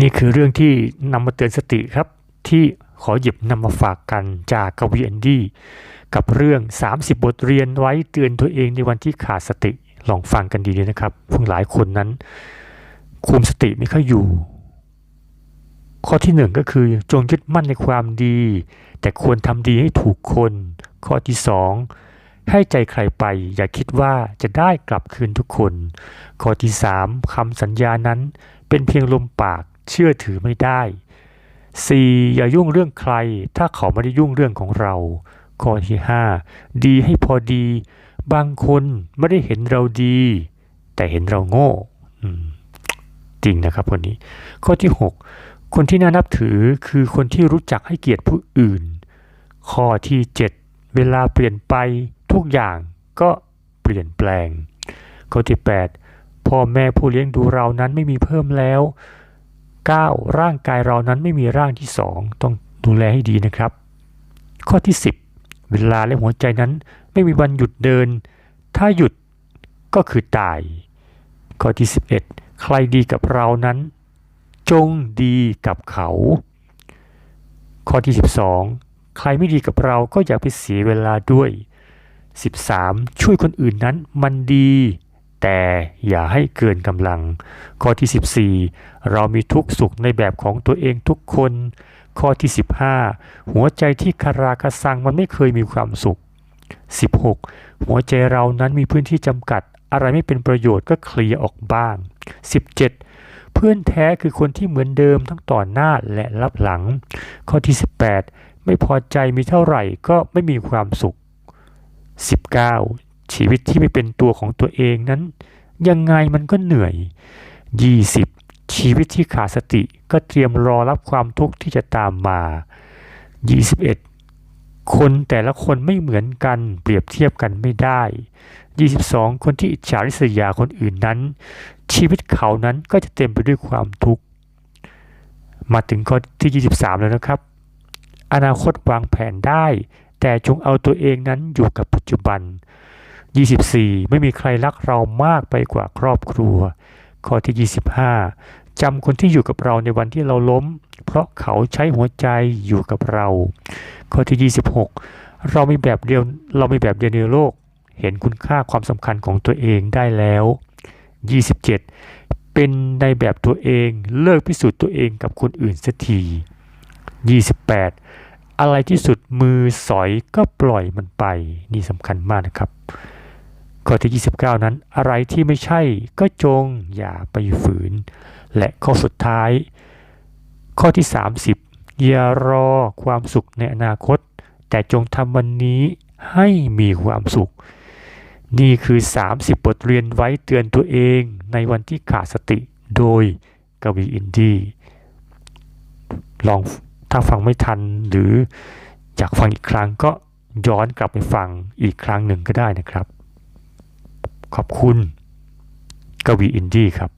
นี่คือเรื่องที่นำมาเตือนสติครับ ที่ขอหยิบนำมาฝากกันจากกวีแอนดี้กับเรื่อง 30 บทเรียนไว้เตือนตัวเองในวันที่ขาดสติลองฟังกันดีๆนะครับเพวกหลายคนนั้น คุมสติไม่ค่อยอยู่ ข้อที่หนึ่งก็คือจงยึดมั่นในความดี แต่ควรทำดีให้ถูกคน ข้อที่สองให้ใจใครไป อย่าคิดว่าจะได้กลับคืนทุกคน ข้อที่สามคำสัญญานั้นเป็นเพียงลมปาก เชื่อถือไม่ได้ 4. อย่ายุ่งเรื่องใคร ถ้าเขาไม่ได้ยุ่งเรื่องของเรา ข้อที่ 5 ดีให้พอดี บางคนไม่ได้เห็นเราดี แต่เห็นเราโง่จริงนะครับคนนี้ ข้อที่ 6 คนที่น่านับถือคือคนที่รู้จักให้เกียรติผู้อื่น ข้อที่ 7 เวลาเปลี่ยนไปทุกอย่างก็เปลี่ยนแปลง ข้อที่ 8 พ่อแม่ผู้เลี้ยงดูเรานั้นไม่มีเพิ่มแล้ว 9. ร่างกายเรานั้นไม่มีร่างที่ 2 ต้องดูแลให้ดีนะครับ ข้อที่ 10 เวลาและหัวใจนั้นไม่มีวันหยุดเดิน ถ้าหยุดก็คือตาย ข้อที่ 11 ใครดีกับเรานั้น จงดีกับเขา ข้อที่ 12 ใครไม่ดีกับเราก็อย่าไปเสียเวลาด้วย 13. ช่วยคนอื่นนั้นมันดี แต่อย่าให้เกินกำลัง ข้อที่ 14 เรามีทุกสุขในแบบของตัวเองทุกคน ข้อที่ 15 หัวใจที่คาราคาซังมันไม่เคยมีความสุข 16. หัวใจเรานั้นมีพื้นที่จำกัด อะไรไม่เป็นประโยชน์ก็เคลียร์ออกบ้าง 17. เพื่อนแท้คือคนที่เหมือนเดิมทั้งต่อหน้าและรับหลัง ข้อที่ 18 ไม่พอใจมีเท่าไหร่ก็ไม่มีความสุข 19. ชีวิตที่ไม่เป็นตัวของตัวเองนั้น ยังไงมันก็เหนื่อย 20. ชีวิตที่ขาดสติก็เตรียมรอรับความทุกข์ที่จะตามมา 21. คนแต่ละคนไม่เหมือนกันเปรียบเทียบกันไม่ได้ 22. คนที่อิจฉาริษยาคนอื่นนั้น ชีวิตเขานั้นก็จะเต็มไปด้วยความทุกข์มาถึงข้อที่ 23 แล้วนะครับ อนาคตวางแผนได้ แต่จงเอาตัวเองนั้นอยู่กับปัจจุบัน 24. ไม่มีใครรักเรามากไปกว่าครอบครัว ข้อที่ 25จำคนที่อยู่กับเราในวันที่เราล้ม เพราะเขาใช้หัวใจอยู่กับเรา ข้อที่ 26 เรามีแบบเดียวเรามีแบบเดียวในโลก เห็นคุณค่าความสำคัญของตัวเองได้แล้ว 27 เป็นในแบบตัวเองเลิกพิสูจน์ตัวเองกับคนอื่นสักที28 อะไรที่สุดมือสอยก็ปล่อยมันไป นี่สำคัญมากนะครับ ข้อที่ 29 นั้นอะไรที่ไม่ใช่ก็จงอย่าไปฝืน และข้อสุดท้าย ข้อที่ 30 อย่ารอความสุขในอนาคต แต่จงทำวันนี้ให้มีความสุข นี่คือ 30 บทเรียนไว้เตือนตัวเองในวันที่ขาดสติโดยกวีอินดี้ลองถ้าฟังไม่ทันหรืออยากฟังอีกครั้งก็ย้อนกลับไปฟังอีกครั้งหนึ่งก็ได้นะครับ ขอบคุณกวีอินดี้ครับ